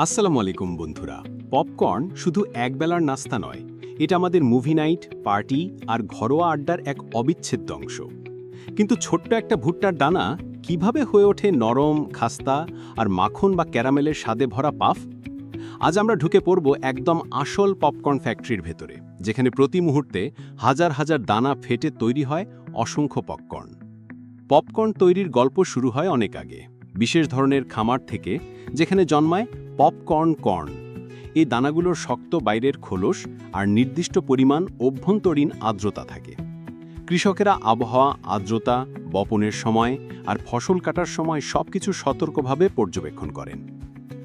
আসসালামু আলাইকুম, বন্ধুরা। পপকর্ন শুধু একবেলার নাস্তা নয়, এটা আমাদের মুভি নাইট, পার্টি আর ঘরোয়া আড্ডার এক অবিচ্ছেদ্য অংশ। কিন্তু ছোট্ট একটা ভুট্টার দানা কীভাবে হয়ে ওঠে নরম, খাস্তা আর মাখন বা ক্যারামেলের স্বাদে ভরা পাফ? আজ আমরা ঢুকে পড়ব একদম আসল পপকর্ন ফ্যাক্টরির ভেতরে, যেখানে প্রতি মুহূর্তে হাজার হাজার দানা ফেটে তৈরি হয় অসংখ্য পপকর্ন। পপকর্ন তৈরির গল্প শুরু হয় অনেক আগে, বিশেষ ধরনের খামার থেকে, যেখানে জন্মায় পপকর্ন কর্ন। এই দানাগুলোর শক্ত বাইরের খোলস আর নির্দিষ্ট পরিমাণ অভ্যন্তরীণ আর্দ্রতা থাকে। কৃষকেরা আবহাওয়া, আর্দ্রতা, বপনের সময় আর ফসল কাটার সময় সবকিছু সতর্কভাবে পর্যবেক্ষণ করেন।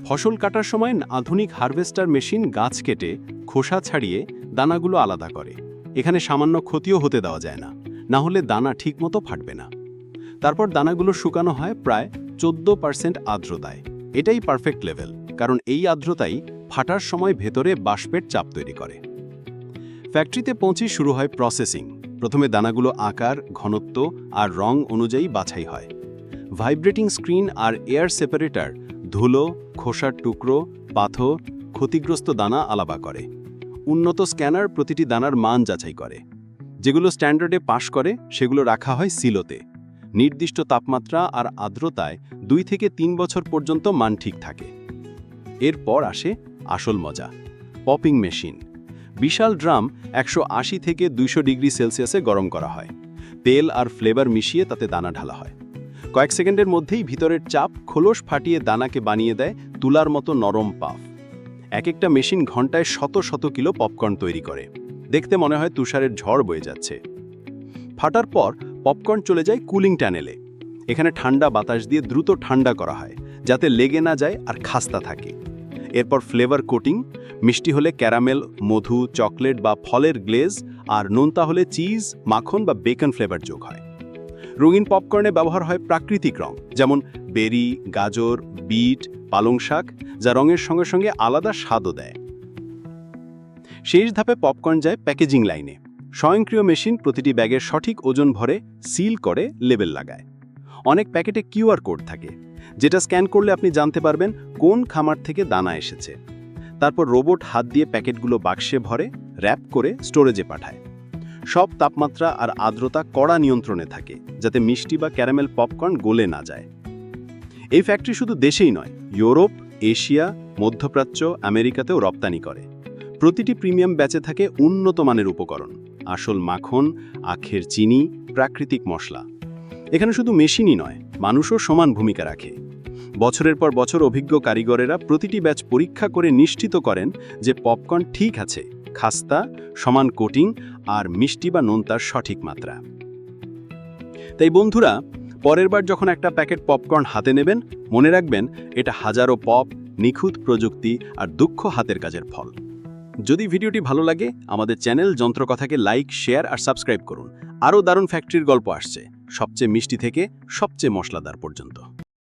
ফসল কাটার সময় আধুনিক হারভেস্টার মেশিন গাছ কেটে, খোসা ছাড়িয়ে দানাগুলো আলাদা করে। এখানে সামান্য ক্ষতিও হতে দেওয়া যায় না না হলে দানা ঠিকমতো ফাটবে না। তারপর দানাগুলো শুকানো হয় প্রায় চোদ্দ পার্সেন্ট আর্দ্রতায়। এটাই পারফেক্ট লেভেল কারণ এই আর্দ্রতাই ফাটার সময় ভেতরে বাষ্পের চাপ তৈরি করে। ফ্যাক্টরিতে পৌঁছে শুরু হয় প্রসেসিং প্রথমে দানাগুলো আকার, ঘনত্ব আর রং অনুযায়ী বাছাই হয়। ভাইব্রেটিং স্ক্রিন আর এয়ার সেপারেটর ধুলো, খোসার টুকরো, পাথর, ক্ষতিগ্রস্ত দানা আলাদা করে। উন্নত স্ক্যানার প্রতিটি দানার মান যাচাই করে। যেগুলো স্ট্যান্ডার্ডে পাশ করে, সেগুলো রাখা হয় সিলোতে নির্দিষ্ট তাপমাত্রা আর আর্দ্রতায় দুই থেকে তিন বছর পর্যন্ত মান ঠিক থাকে। এরপর আসে আসল মজা, পপিং মেশিন। বিশাল ড্রাম একশো আশি থেকে দুইশো ডিগ্রি সেলসিয়াসে গরম করা হয়। তেল আর ফ্লেভার মিশিয়ে তাতে দানা ঢালা হয়। কয়েক সেকেন্ডের মধ্যেই ভিতরের চাপ খোলস ফাটিয়ে দানাকে বানিয়ে দেয় তুলার মতো নরম পাফ। এক একটা মেশিন ঘন্টায় শত শত কিলো পপকর্ন তৈরি করে। দেখতে মনে হয় তুষারের ঝড় বয়ে যাচ্ছে। ফাটার পর পপকর্ন চলে যায় কুলিং ট্যানেলে এখানে ঠান্ডা বাতাস দিয়ে দ্রুত ঠান্ডা করা হয়, যাতে লেগে না যায় আর খাস্তা থাকে। এরপর ফ্লেভার কোটিং, মিষ্টি হলে ক্যারামেল, মধু, চকলেট বা ফলের গ্লেজ আর নোনতা হলে চিজ, মাখন বা বেকন ফ্লেভার যোগ হয়। রঙিন পপকর্নে ব্যবহার হয় প্রাকৃতিক রং, যেমন বেরি, গাজর, বিট, পালং শাক, যা রঙের সঙ্গে সঙ্গে আলাদা স্বাদও দেয়। শেষ ধাপে পপকর্ন যায় প্যাকেজিং লাইনে। স্বয়ংক্রিয় মেশিন প্রতিটি ব্যাগের সঠিক ওজন ভরে সিল করে লেবেল লাগায়। অনেক প্যাকেটে কিউআর কোড থাকে, যেটা স্ক্যান করলে আপনি জানতে পারবেন কোন খামার থেকে দানা এসেছে। তারপর রোবট হাত দিয়ে প্যাকেটগুলো বাক্সে ভরে, র্যাপ করে স্টোরেজে পাঠায়। সব তাপমাত্রা আর আর্দ্রতা কড়া নিয়ন্ত্রণে থাকে, যাতে মিষ্টি বা ক্যারামেল পপকর্ন গলে না যায়। এই ফ্যাক্টরি শুধু দেশেই নয়, ইউরোপ, এশিয়া, মধ্যপ্রাচ্য, আমেরিকাতেও রপ্তানি করে। প্রতিটি প্রিমিয়াম ব্যাচে থাকে উন্নত মানের উপকরণ। আসল মাখন, আখের চিনি, প্রাকৃতিক মশলা। এখানে শুধু মেশিনই নয়, মানুষও সমান ভূমিকা রাখে। বছরের পর বছর অভিজ্ঞ কারিগরেরা প্রতিটি ব্যাচ পরীক্ষা করে নিশ্চিত করেন যে পপকর্ন ঠিক আছে, খাস্তা, সমান কোটিং আর মিষ্টি বা নোনতার সঠিক মাত্রা। তাই বন্ধুরা, পরের বার যখন একটা প্যাকেট পপকর্ন হাতে নেবেন, মনে রাখবেন এটা হাজারো পপ, নিখুঁত প্রযুক্তি আর দুঃখ হাতের কাজের ফল। যদি ভিডিওটি ভালো লাগে, আমাদের চ্যানেল যন্ত্রকথাকে লাইক, শেয়ার আর সাবস্ক্রাইব করুন। আরও দারুণ ফ্যাক্টরির গল্প আসছে, সবচেয়ে মিষ্টি থেকে সবচেয়ে মশলাদার পর্যন্ত।